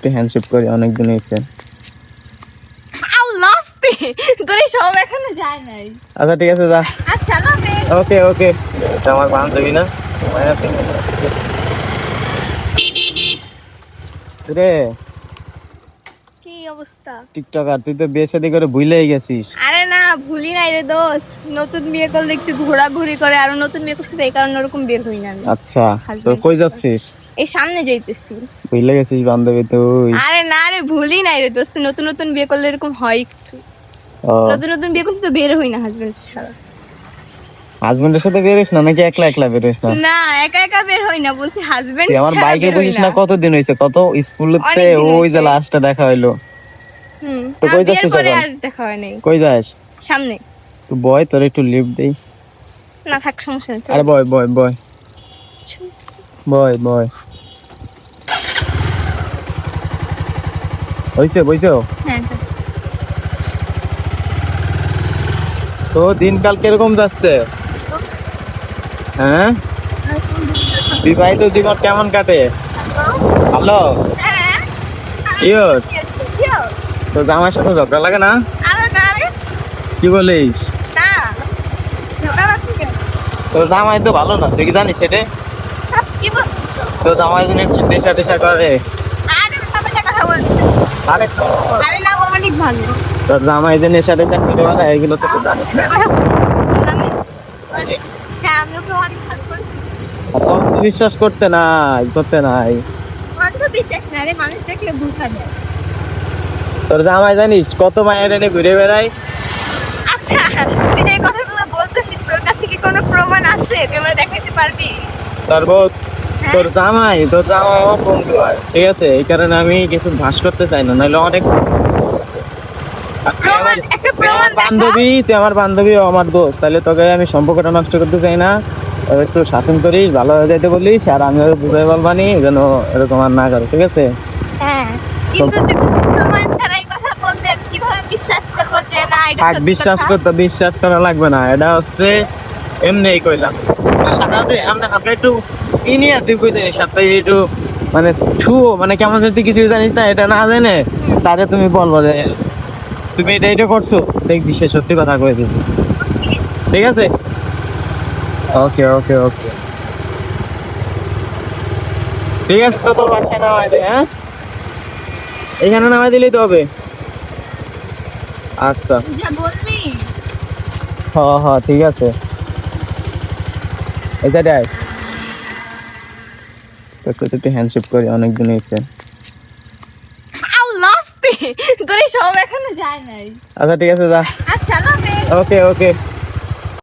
একটু হ্যান্ডশেপ করি অনেকদিন হয়েছে। আল্লাহ আস্তে তোর সব এখনও যায় নাই। আচ্ছা ঠিক আছে যা। আচ্ছা। ওকে ওকে এটা আমার বান্ধবী না? মায়া। রে কি অবস্থা? টিকটকার তুই তো বিয়ে শাদি করে ভুলেই গেছিস। আরে না ভুলি নাই রে দোস্ত। নতুন বিয়ে করলে একটু ঘোরাঘুরি করে আর নতুন বিয়ে করছি তো এই কারণে ওরকম বের হই না আচ্ছা তোর কই যাচ্ছিস? এই সামনে যাইতেছি। ভুলে গেছিস বান্ধবী তুই? আরে না রে ভুলি নাই রে দোস্ত নতুন নতুন বিয়ে করলে এরকম হয় একটু। নতুন নতুন বিয়ে করছি তো বের হই না হাজবেন্ড ছাড়া হাজবেন্ডের সাথে বেরোস না নাকি একলা একলা বেরোস না? না একা একা বের হই না বলছি হাজবেন্ড আমার বাইকে বুঝিস না। কতদিন হয়েছে কত স্কুলেতে ওই যে। লাস্টটা দেখা হইল। হুম তো কই পরে আর দেখা হয় নাই। কই যাস? সামনে। তুই বয় তোর একটু লিফট দেই। না থাক সমস্যা নেই। আরে বয় বয় বয়। বয় বয়। হইছে বইছো? হ্যাঁ। তো। দিনকাল কীরকম যাচ্ছে? হ্যাঁ? বিবাহিত জীবন কেমন কাটে? হ্যাঁ কি হলো? তো আমার সাথে ঝগড়া লাগে না? কি বলিস? তোর জামাই তো ভালো না তুই কি জানিস সেটা? তোর জামাই জিনিস নেশা টেশা করে আরে বাবা কথা বলছি আরে আরে না ও অনেক ভালো তোর জামাই যে নেশা টেশা করে এগুলো তো জানিস না। হ্যাঁ আমি ওকে অনেক বিশ্বাস করতে নাই করছে নাই। তোর জামাই জানিস কত মায়ের এনে ঘুরে বেড়ায়? আচ্ছা তুই যে কথাগুলো বলতেছিস তোর কাছে কি কোনো প্রমাণ আছে? আমরা দেখাতে পারবি? তোর? তোর জামাই তোর জামাই আমার ঠিক আছে এই কারণে আমি কিছু ভাস করতে চাই না নাহলে অনেক বান্ধবী তুই আমার বান্ধবী ও আমার দোস্ত তাহলে তোকে আমি সম্পর্কটা নষ্ট করতে চাই না। একটু শাসন করিস ভালো হয়ে যাইতে বলিস আর আমি ওকে বুঝাই বলবানি যেন এরকম আর না করে ঠিক আছে? হ্যাঁ বিশ্বাস? করতে বিশ্বাস করা লাগবে না এটা হচ্ছে এমনি কইলাম। সাথে আমরা হালকা একটু তুই সাথে একটু মানে ছুও মানে কেমন হচ্ছে কিছু জানিস না এটা না জেনে তারে তুমি বলব যে তুমি এটা এটা করছ। দেখবি সে সত্যি কথা কয়ে দিবি। ঠিক আছে? ওকে ওকে ওকে ঠিক আছে তো তোর বাসায় নামাই দে হ্যাঁ? এখানে নামাই দিলেই তো হবে। আচ্ছা। তুই যা বললি। হ হ ঠিক আছে। এটা দেখ। তোকে তো একটু হ্যান্ডশেপ করি অনেকদিন হয়েছে। আল্লাহ আস্তে তোর সব এখনও যায় নাই। আচ্ছা ঠিক আছে যা। আচ্ছা ওকে ওকে